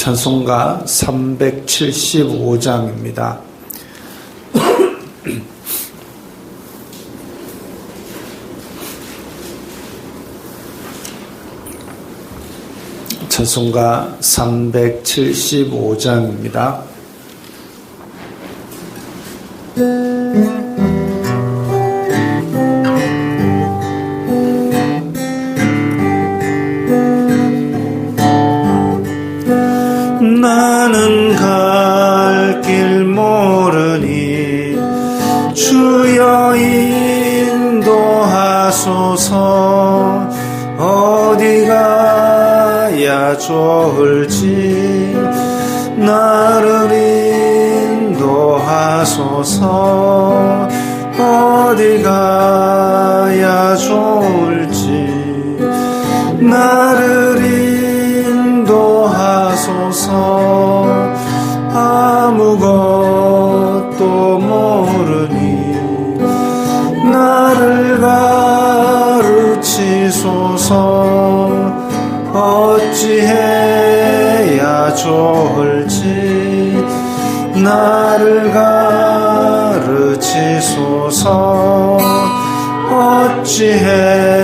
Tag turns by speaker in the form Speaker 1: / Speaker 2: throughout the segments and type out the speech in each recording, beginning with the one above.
Speaker 1: 찬송가 375장입니다. 찬송가 375장입니다. 좋을지 나를 인도하소서 해야 좋을지 나를 가르치소서. 어찌해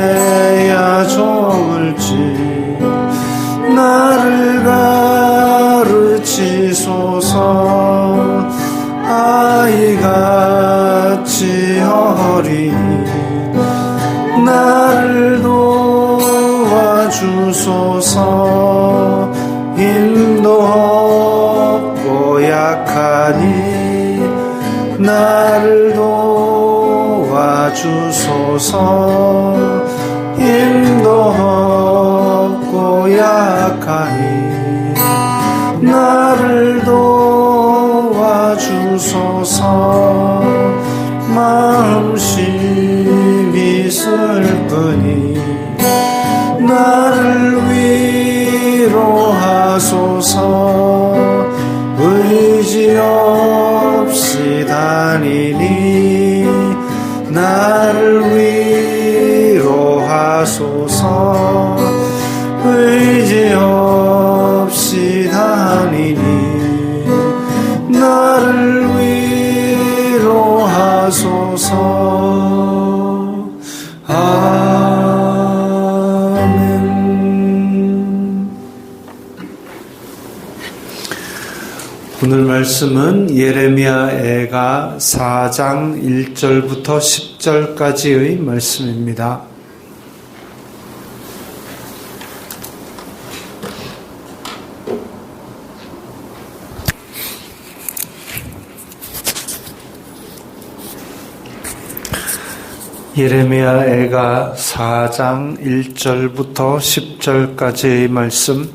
Speaker 1: 나를 도와주소서 위로하소서 아멘 오늘 말씀은 예레미야 애가 4장 1절부터 10절까지의 말씀입니다. 예레미야 애가 4장 1절부터 10절까지의 말씀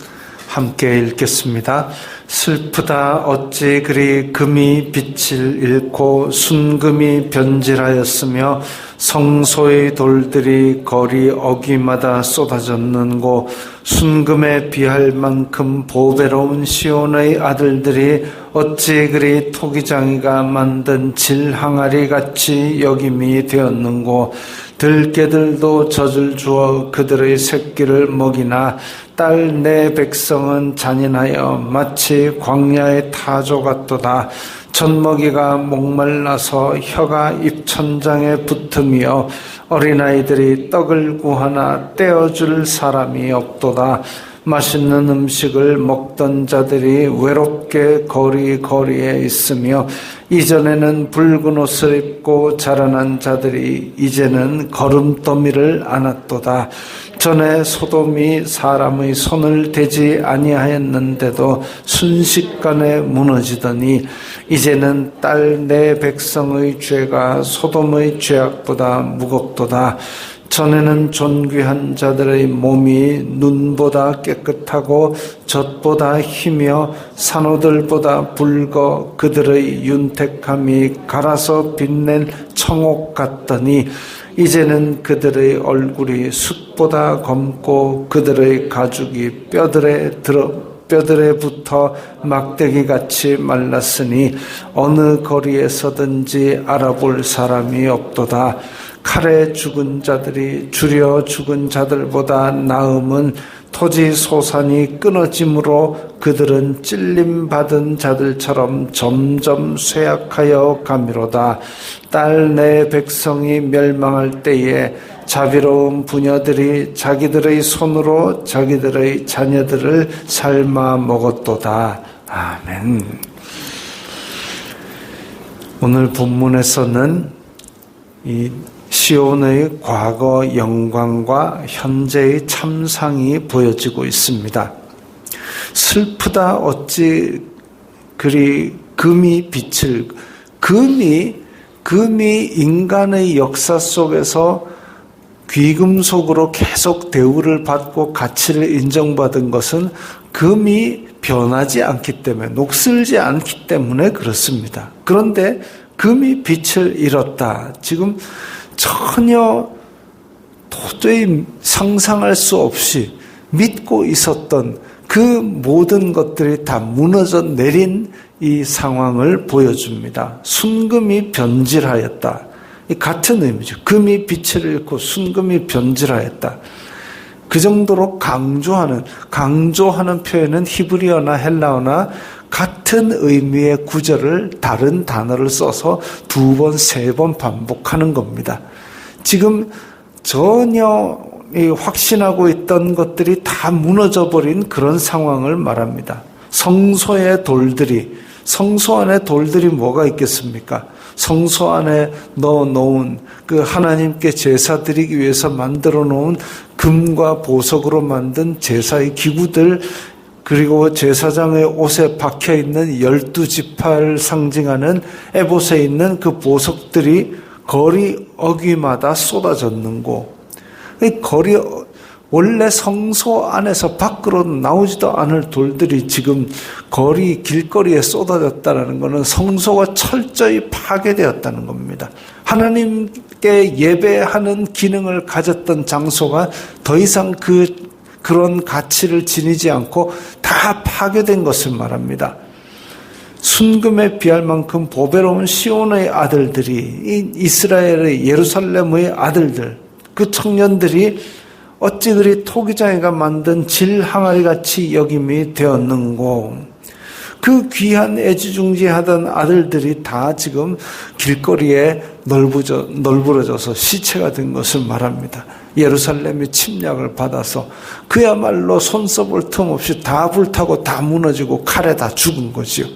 Speaker 1: 함께 읽겠습니다. 슬프다 어찌 그리 금이 빛을 잃고 순금이 변질하였으며 성소의 돌들이 거리 어귀마다 쏟아졌는고 순금에 비할 만큼 보배로운 시온의 아들들이 어찌 그리 토기장이가 만든 질항아리 같이 여김이 되었는고? 들깨들도 젖을 주어 그들의 새끼를 먹이나 딸 내 백성은 잔인하여 마치 광야의 타조 같도다. 젖먹이가 목말라서 혀가 입천장에 붙으며 어린아이들이 떡을 구하나 떼어줄 사람이 없도다 맛있는 음식을 먹던 자들이 외롭게 거리 거리에 있으며 이전에는 붉은 옷을 입고 자라난 자들이 이제는 걸음더미를 안았도다. 전에 소돔이 사람의 손을 대지 아니하였는데도 순식간에 무너지더니 이제는 딸 내 백성의 죄가 소돔의 죄악보다 무겁도다. 전에는 존귀한 자들의 몸이 눈보다 깨끗하고 젖보다 희며 산호들보다 붉어 그들의 윤택함이 갈아서 빛낸 청옥 같더니 이제는 그들의 얼굴이 숯보다 검고 그들의 가죽이 뼈들에 들어 뼈들에 붙어 막대기 같이 말랐으니 어느 거리에 서든지 알아볼 사람이 없도다. 칼에 죽은 자들이 줄여 죽은 자들보다 나음은 토지 소산이 끊어짐으로 그들은 찔림 받은 자들처럼 점점 쇠약하여 가미로다. 딸 내 백성이 멸망할 때에 자비로운 부녀들이 자기들의 손으로 자기들의 자녀들을 삶아 먹었도다. 아멘. 오늘 본문에서는 이 시온의 과거 영광과 현재의 참상이 보여지고 있습니다. 슬프다 어찌 그리 금이 빛을 금이 금이 인간의 역사 속에서 귀금속으로 계속 대우를 받고 가치를 인정받은 것은 금이 변하지 않기 때문에 녹슬지 않기 때문에 그렇습니다. 그런데 금이 빛을 잃었다. 지금 전혀 도저히 상상할 수 없이 믿고 있었던 그 모든 것들이 다 무너져 내린 이 상황을 보여줍니다. 순금이 변질하였다. 같은 의미죠. 금이 빛을 잃고 순금이 변질하였다. 그 정도로 강조하는 강조하는 표현은 히브리어나 헬라어나 같은 의미의 구절을 다른 단어를 써서 두 번, 세 번 반복하는 겁니다. 지금 전혀 확신하고 있던 것들이 다 무너져 버린 그런 상황을 말합니다. 성소의 돌들이 성소 안에 돌들이 뭐가 있겠습니까? 성소 안에 넣어 놓은 그 하나님께 제사 드리기 위해서 만들어 놓은 금과 보석으로 만든 제사의 기구들 그리고 제사장의 옷에 박혀 있는 열두 지파를 상징하는 에봇에 있는 그 보석들이 거리 어귀마다 쏟아졌는고 거리 원래 성소 안에서 밖으로 나오지도 않을 돌들이 지금 거리 길거리에 쏟아졌다는 것은 성소가 철저히 파괴되었다는 겁니다. 하나님께 예배하는 기능을 가졌던 장소가 더 이상 그 그런 가치를 지니지 않고 다 파괴된 것을 말합니다. 순금에 비할 만큼 보배로운 시온의 아들들이 이스라엘의 예루살렘의 아들들 그 청년들이 어찌 그리 토기장이가 만든 질 항아리 같이 여김이 되었는고 그 귀한 애지중지하던 아들들이 다 지금 길거리에 널브러져서 시체가 된 것을 말합니다. 예루살렘이 침략을 받아서 그야말로 손 써볼 틈 없이 다 불타고 다 무너지고 칼에 다 죽은 거지요.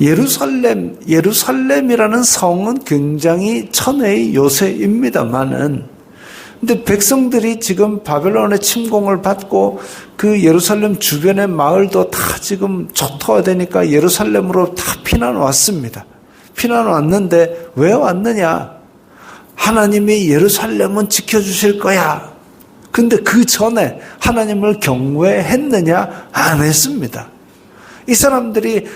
Speaker 1: 예루살렘, 예루살렘이라는 성은 굉장히 천혜의 요새입니다만은 근데 백성들이 지금 바벨론의 침공을 받고 그 예루살렘 주변의 마을도 다 지금 초토화되니까 예루살렘으로 다 피난 왔습니다. 피난 왔는데 왜 왔느냐? 하나님이 예루살렘은 지켜주실 거야. 근데 그 전에 하나님을 경외했느냐? 안 했습니다. 이 사람들이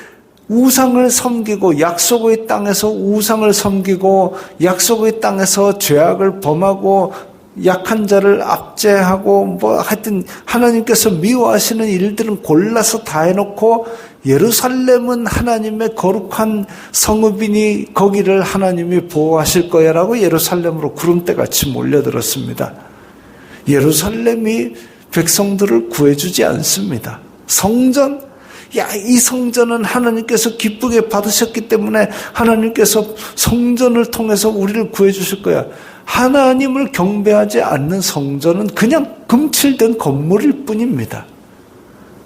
Speaker 1: 우상을 섬기고 약속의 땅에서 우상을 섬기고 약속의 땅에서 죄악을 범하고 약한 자를 압제하고 뭐 하여튼 하나님께서 미워하시는 일들은 골라서 다 해놓고 예루살렘은 하나님의 거룩한 성읍이니 거기를 하나님이 보호하실 거야라고 예루살렘으로 구름대같이 몰려들었습니다. 예루살렘이 백성들을 구해주지 않습니다. 성전, 야, 이 성전은 하나님께서 기쁘게 받으셨기 때문에 하나님께서 성전을 통해서 우리를 구해 주실 거야. 하나님을 경배하지 않는 성전은 그냥 금칠된 건물일 뿐입니다.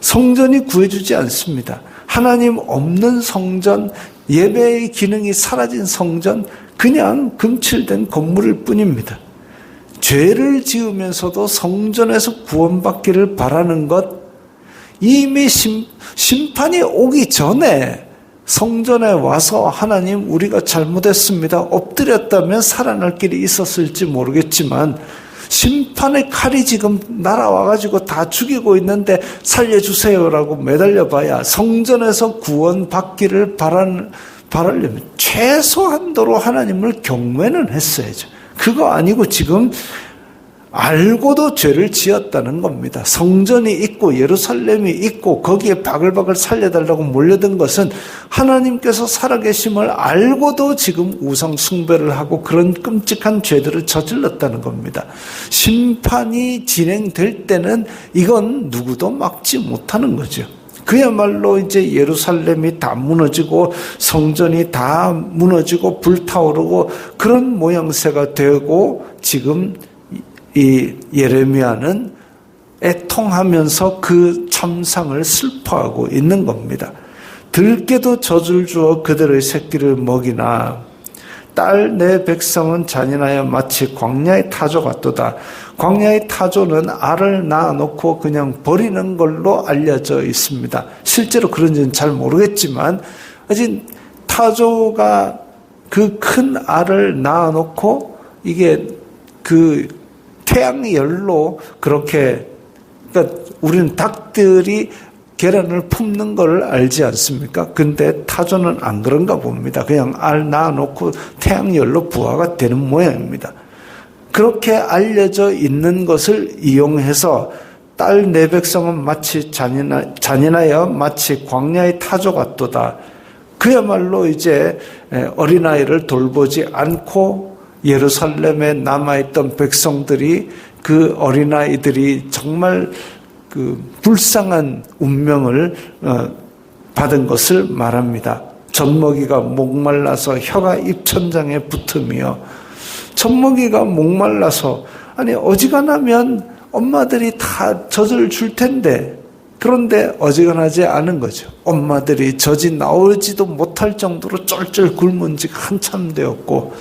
Speaker 1: 성전이 구해주지 않습니다. 하나님 없는 성전, 예배의 기능이 사라진 성전, 그냥 금칠된 건물일 뿐입니다. 죄를 지으면서도 성전에서 구원받기를 바라는 것, 이미 심, 심판이 오기 전에 성전에 와서 하나님 우리가 잘못했습니다. 엎드렸다면 살아날 길이 있었을지 모르겠지만 심판의 칼이 지금 날아와가지고 다 죽이고 있는데 살려주세요라고 매달려봐야 성전에서 구원받기를 바라는, 바라려면 최소한도로 하나님을 경외는 했어야죠. 그거 아니고 지금 알고도 죄를 지었다는 겁니다. 성전이 있고 예루살렘이 있고 거기에 바글바글 살려달라고 몰려든 것은 하나님께서 살아계심을 알고도 지금 우상 숭배를 하고 그런 끔찍한 죄들을 저질렀다는 겁니다. 심판이 진행될 때는 이건 누구도 막지 못하는 거죠. 그야말로 이제 예루살렘이 다 무너지고 성전이 다 무너지고 불타오르고 그런 모양새가 되고 지금 이 예레미야는 애통하면서 그 참상을 슬퍼하고 있는 겁니다. 들깨도 젖을 주어 그들의 새끼를 먹이나 딸 내 백성은 잔인하여 마치 광야의 타조 같도다. 광야의 타조는 알을 낳아놓고 그냥 버리는 걸로 알려져 있습니다. 실제로 그런지는 잘 모르겠지만 아직 타조가 그 큰 알을 낳아놓고 이게 그 태양열로 그렇게 그러니까 우리는 닭들이 계란을 품는 걸 알지 않습니까? 근데 타조는 안 그런가 봅니다. 그냥 알 낳아놓고 태양열로 부화가 되는 모양입니다. 그렇게 알려져 있는 것을 이용해서 딸 내 백성은 마치 잔인하, 잔인하여 마치 광야의 타조 같도다. 그야말로 이제 어린아이를 돌보지 않고 예루살렘에 남아있던 백성들이 그 어린아이들이 정말 그 불쌍한 운명을 어, 받은 것을 말합니다. 젖먹이가 목말라서 혀가 입천장에 붙으며 젖먹이가 목말라서 아니 어지간하면 엄마들이 다 젖을 줄 텐데 그런데 어지간하지 않은 거죠. 엄마들이 젖이 나오지도 못할 정도로 쫄쫄 굶은 지 한참 되었고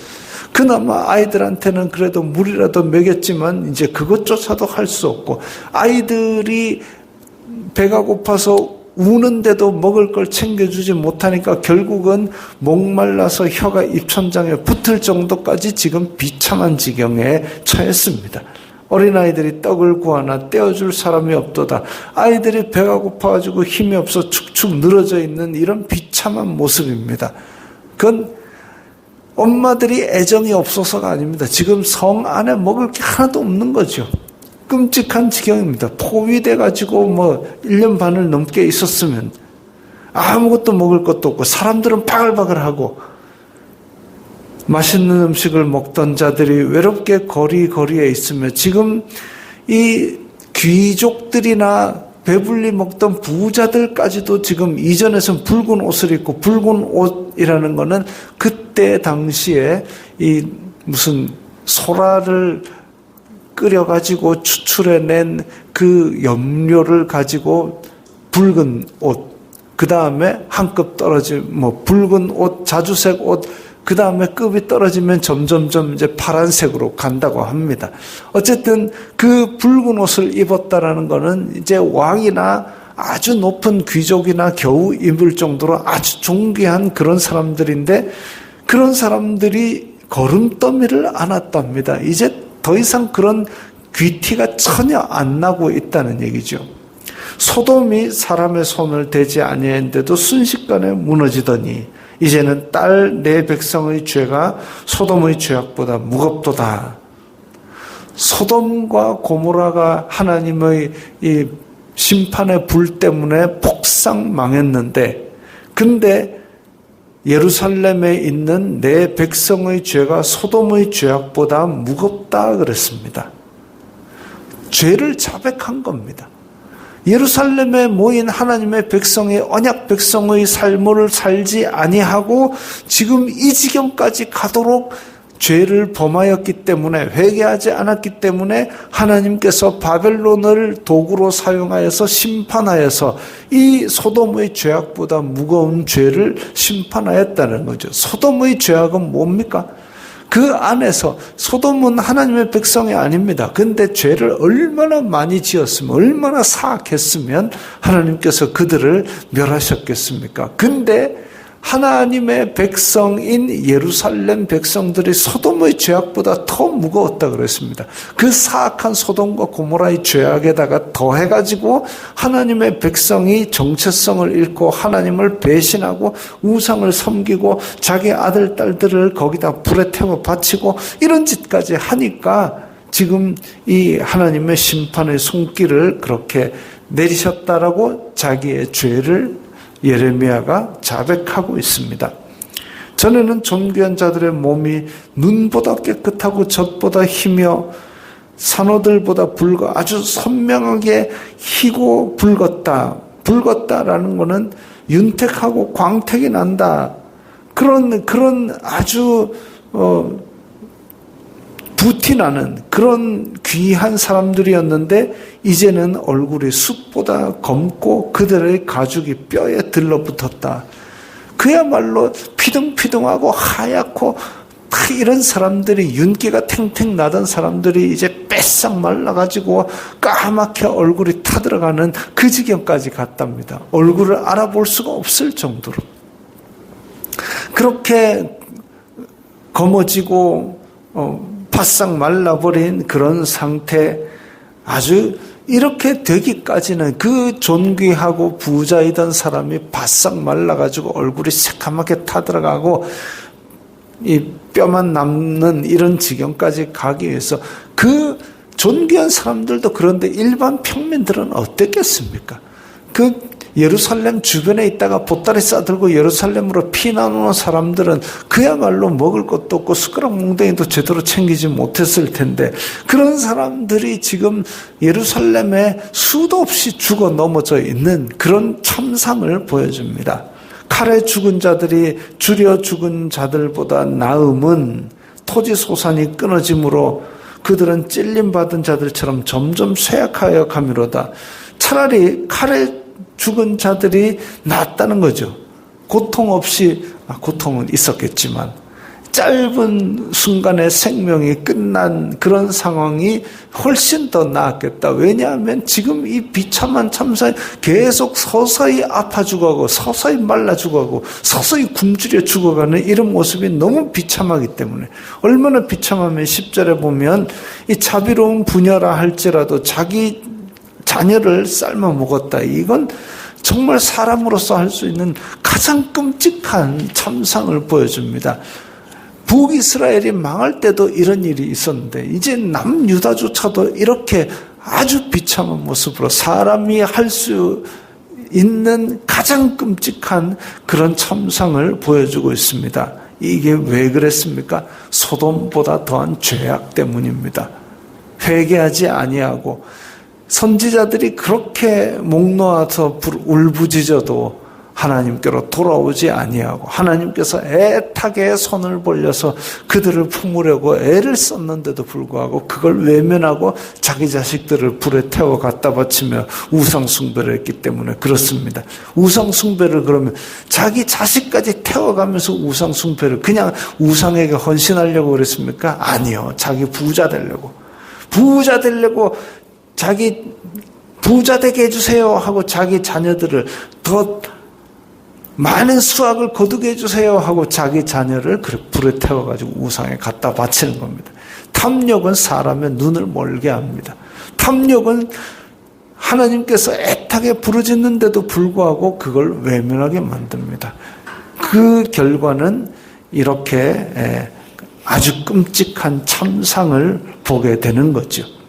Speaker 1: 그나마 아이들한테는 그래도 물이라도 먹였지만 이제 그것조차도 할 수 없고 아이들이 배가 고파서 우는데도 먹을 걸 챙겨주지 못하니까 결국은 목말라서 혀가 입천장에 붙을 정도까지 지금 비참한 지경에 처했습니다. 어린아이들이 떡을 구하나 떼어줄 사람이 없도다. 아이들이 배가 고파가지고 힘이 없어 축축 늘어져 있는 이런 비참한 모습입니다. 그건 엄마들이 애정이 없어서가 아닙니다. 지금 성 안에 먹을 게 하나도 없는 거죠. 끔찍한 지경입니다. 포위돼 가지고 뭐 1년 반을 넘게 있었으면 아무것도 먹을 것도 없고 사람들은 바글바글하고 맛있는 음식을 먹던 자들이 외롭게 거리 거리에 있으며 지금 이 귀족들이나 배불리 먹던 부자들까지도 지금 이전에선 붉은 옷을 입고 붉은 옷 이라는 거는 그때 당시에 이 무슨 소라를 끓여가지고 추출해낸 그 염료를 가지고 붉은 옷, 그 다음에 한 급 떨어진 뭐 붉은 옷, 자주색 옷, 그 다음에 급이 떨어지면 점점점 이제 파란색으로 간다고 합니다. 어쨌든 그 붉은 옷을 입었다라는 것은 이제 왕이나 아주 높은 귀족이나 겨우 입을 정도로 아주 존귀한 그런 사람들인데 그런 사람들이 걸음더미를 안았답니다. 이제 더 이상 그런 귀티가 전혀 안 나고 있다는 얘기죠. 소돔이 사람의 손을 대지 아니했는데도 순식간에 무너지더니 이제는 딸 내 백성의 죄가 소돔의 죄악보다 무겁도다. 소돔과 고모라가 하나님의 이 심판의 불 때문에 폭삭 망했는데 근데 예루살렘에 있는 내 백성의 죄가 소돔의 죄악보다 무겁다 그랬습니다. 죄를 자백한 겁니다. 예루살렘에 모인 하나님의 백성의 언약 백성의 삶을 살지 아니하고 지금 이 지경까지 가도록 죄를 범하였기 때문에 회개하지 않았기 때문에 하나님께서 바벨론을 도구로 사용하여서 심판하여서 이 소돔의 죄악보다 무거운 죄를 심판하였다는 거죠. 소돔의 죄악은 뭡니까? 그 안에서 소돔은 하나님의 백성이 아닙니다. 근데 죄를 얼마나 많이 지었으면 얼마나 사악했으면 하나님께서 그들을 멸하셨겠습니까? 근데 하나님의 백성인 예루살렘 백성들이 소돔의 죄악보다 더 무거웠다 그랬습니다. 그 사악한 소돔과 고모라의 죄악에다가 더해가지고 하나님의 백성이 정체성을 잃고 하나님을 배신하고 우상을 섬기고 자기 아들, 딸들을 거기다 불에 태워 바치고 이런 짓까지 하니까 지금 이 하나님의 심판의 손길을 그렇게 내리셨다라고 자기의 죄를 예레미야가 자백하고 있습니다. 전에는 존귀한 자들의 몸이 눈보다 깨끗하고 젖보다 희며 산호들보다 붉어 아주 선명하게 희고 붉었다. 붉었다라는 것은 윤택하고 광택이 난다. 그런 그런 아주 어, 부티나는 그런 귀한 사람들이었는데 이제는 얼굴이 숲보다 검고 그들의 가죽이 뼈에 들러붙었다. 그야말로 피둥피둥하고 하얗고 이런 사람들이 윤기가 탱탱 나던 사람들이 이제 뺏싹 말라가지고 까맣게 얼굴이 타들어가는 그 지경까지 갔답니다. 얼굴을 알아볼 수가 없을 정도로. 그렇게 검어지고 어, 바싹 말라버린 그런 상태 아주 이렇게 되기까지는 그 존귀하고 부자이던 사람이 바싹 말라가지고 얼굴이 새카맣게 타들어가고 이 뼈만 남는 이런 지경까지 가기 위해서 그 존귀한 사람들도 그런데 일반 평민들은 어땠겠습니까? 그 예루살렘 주변에 있다가 보따리 싸들고 예루살렘으로 피난오는 사람들은 그야말로 먹을 것도 없고 숟가락 몽댕이도 제대로 챙기지 못했을 텐데 그런 사람들이 지금 예루살렘에 수도 없이 죽어 넘어져 있는 그런 참상을 보여줍니다. 칼에 죽은 자들이 줄여 죽은 자들보다 나음은 토지 소산이 끊어짐으로 그들은 찔림 받은 자들처럼 점점 쇠약하여 가미로다. 차라리 칼에 죽은 자들이 낫다는 거죠. 고통 없이, 아, 고통은 있었겠지만, 짧은 순간에 생명이 끝난 그런 상황이 훨씬 더 나았겠다. 왜냐하면 지금 이 비참한 참사에 계속 서서히 아파 죽어가고, 서서히 말라 죽어가고, 서서히 굶주려 죽어가는 이런 모습이 너무 비참하기 때문에, 얼마나 비참하면 10절에 보면 이 자비로운 부녀라 할지라도 자기 자녀를 삶아 먹었다. 이건 정말 사람으로서 할 수 있는 가장 끔찍한 참상을 보여줍니다. 북이스라엘이 망할 때도 이런 일이 있었는데 이제 남유다조차도 이렇게 아주 비참한 모습으로 사람이 할 수 있는 가장 끔찍한 그런 참상을 보여주고 있습니다. 이게 왜 그랬습니까? 소돔보다 더한 죄악 때문입니다. 회개하지 아니하고 선지자들이 그렇게 목 놓아서 울부짖어도 하나님께로 돌아오지 아니하고 하나님께서 애타게 손을 벌려서 그들을 품으려고 애를 썼는데도 불구하고 그걸 외면하고 자기 자식들을 불에 태워 갖다 바치며 우상 숭배를 했기 때문에 그렇습니다. 우상 숭배를 그러면 자기 자식까지 태워가면서 우상 숭배를 그냥 우상에게 헌신하려고 그랬습니까? 아니요. 자기 부자 되려고. 부자 되려고 자기 부자 되게 해주세요 하고 자기 자녀들을 더 많은 수확을 거두게 해주세요 하고 자기 자녀를 불에 태워가지고 우상에 갖다 바치는 겁니다. 탐욕은 사람의 눈을 멀게 합니다. 탐욕은 하나님께서 애타게 부르짖는데도 불구하고 그걸 외면하게 만듭니다. 그 결과는 이렇게 아주 끔찍한 참상을 보게 되는 거죠.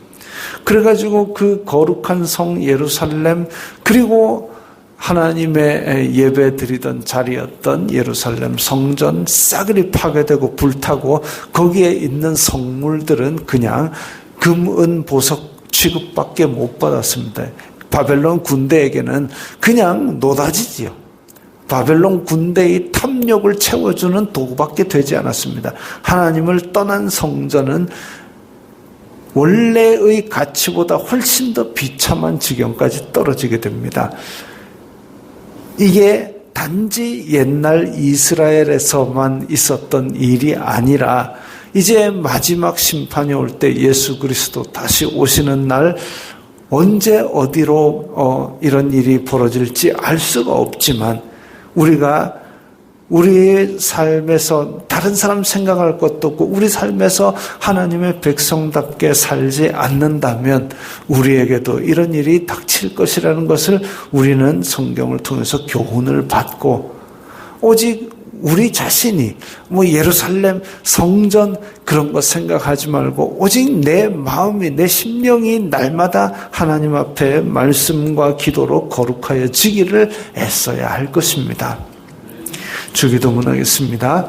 Speaker 1: 그래가지고 그 거룩한 성 예루살렘 그리고 하나님의 예배 드리던 자리였던 예루살렘 성전 싸그리 파괴되고 불타고 거기에 있는 성물들은 그냥 금, 은, 보석 취급밖에 못 받았습니다. 바벨론 군대에게는 그냥 노다지지요. 바벨론 군대의 탐욕을 채워주는 도구밖에 되지 않았습니다. 하나님을 떠난 성전은 원래의 가치보다 훨씬 더 비참한 지경까지 떨어지게 됩니다. 이게 단지 옛날 이스라엘에서만 있었던 일이 아니라 이제 마지막 심판이 올 때 예수 그리스도 다시 오시는 날 언제 어디로 어, 이런 일이 벌어질지 알 수가 없지만 우리가 우리의 삶에서 다른 사람 생각할 것도 없고 우리 삶에서 하나님의 백성답게 살지 않는다면 우리에게도 이런 일이 닥칠 것이라는 것을 우리는 성경을 통해서 교훈을 받고 오직 우리 자신이 뭐 예루살렘 성전 그런 거 생각하지 말고 오직 내 마음이 내 심령이 날마다 하나님 앞에 말씀과 기도로 거룩하여 지기를 애써야 할 것입니다. 주기도 문하겠습니다.